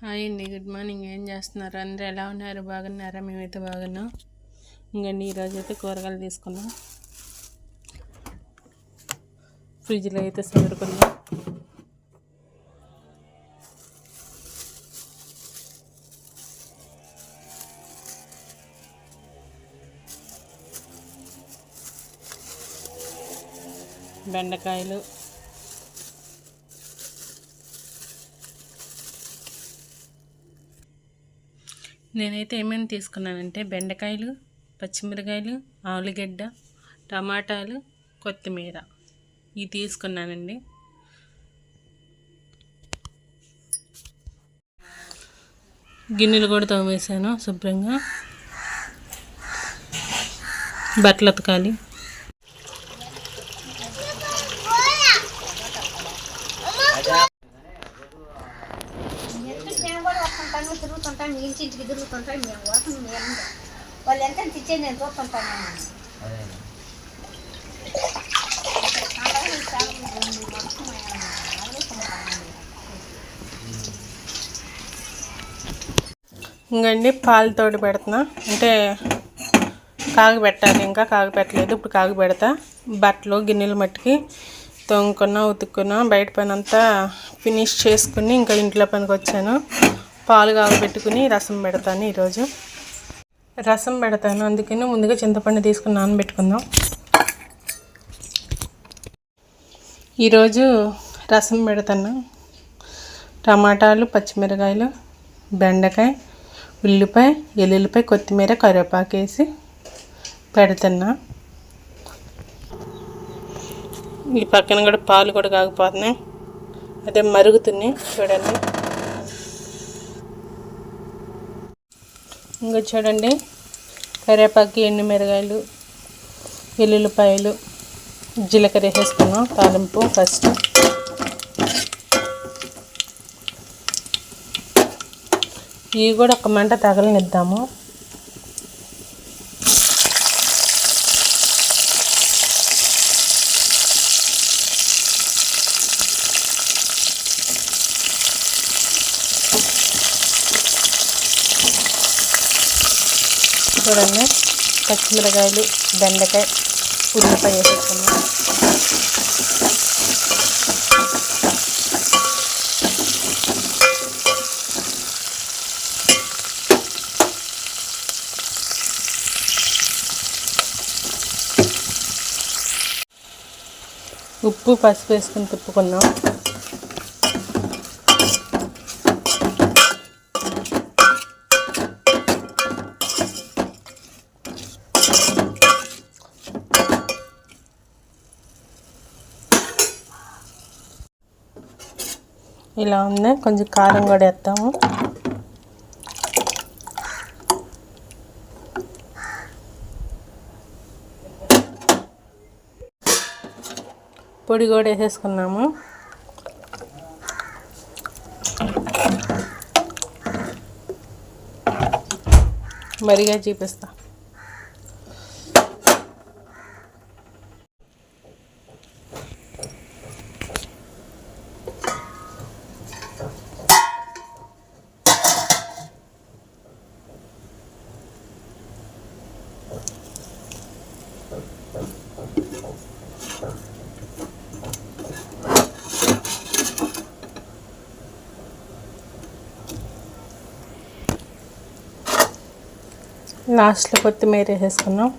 Hi అండి good morning. ఏం చేస్తున్నారు? అందరూ ఎలా ఉన్నారు? బాగున్నారా? మేమైతే బాగున్నాం. ఇంకండి ఈరోజు అయితే కూరగాయలు తీసుకున్నాం ఫ్రిడ్జ్లో అయితే సదురుకున్నాం బెండకాయలు నేనైతే ఏమేమి తీసుకున్నానంటే బెండకాయలు పచ్చిమిరకాయలు ఆలుగడ్డ టమాటాలు కొత్తిమీర. ఇవి తీసుకున్నానండి. గిన్నెలు కూడా తోమేసాను శుభ్రంగా. బట్టలు ఉతకాలి ఎత్తుకు మేము కూడా తిరుగుతుంటాం ఇంటి ఇంటికి తిరుగుతుంటాం మేము వస్తాం మేము వాళ్ళు ఎంత ఎంత ఇచ్చేది నేను చూస్తుంటాను. ఇంకండి పాలు తోడు పెడుతున్నా. అంటే కాగు పెట్టాలి ఇంకా కాగు పెట్టలేదు. ఇప్పుడు కాగు పెడతా. బట్టలు గిన్నెలు మట్టికి తొంగుకున్నా ఉతుక్కున్నా బయట పని అంతా ఫినిష్ చేసుకుని ఇంకా ఇంట్లో పనికి వచ్చాను పాలు కాగబెట్టుకుని రసం పెడతాను ఈరోజు. రసం పెడతాను అందుకని ముందుగా చింతపండు తీసుకుని నానబెట్టుకుందాం. ఈరోజు రసం పెడతాను. టమాటాలు పచ్చిమిరకాయలు బెండకాయ ఉల్లిపాయ ఎల్లుల్లిపాయ కొత్తిమీర కరివేపాకు వేసి పెడుతున్నా. ఈ పక్కన కూడా పాలు కూడా కాకపోతున్నాయి. అదే మరుగుతున్నాయి చూడండి. ఇంకా చూడండి. కరివేపాకు ఎండు మిరగాయలు వెల్లుల్లిపాయలు జీలకర్ర వేసేసుకున్నాం తాలింపు ఫస్ట్ ఇవి కూడా ఒక మంట తగలనిద్దాము. చూడండి. పచ్చిమిరకాయలు బెండకాయ ఉల్లిపాయ వేసేసుకున్నాం ఉప్పు పసుపు వేసుకుని తిప్పుకున్నాం ఇలా ఉంది. కొంచెం కారం కూడా వేస్తాము పొడి కూడా వేసేసుకున్నాము. మరిగా చూపిస్తాను లాస్ట్లో కొత్తిమీర వేసేసుకున్నాం.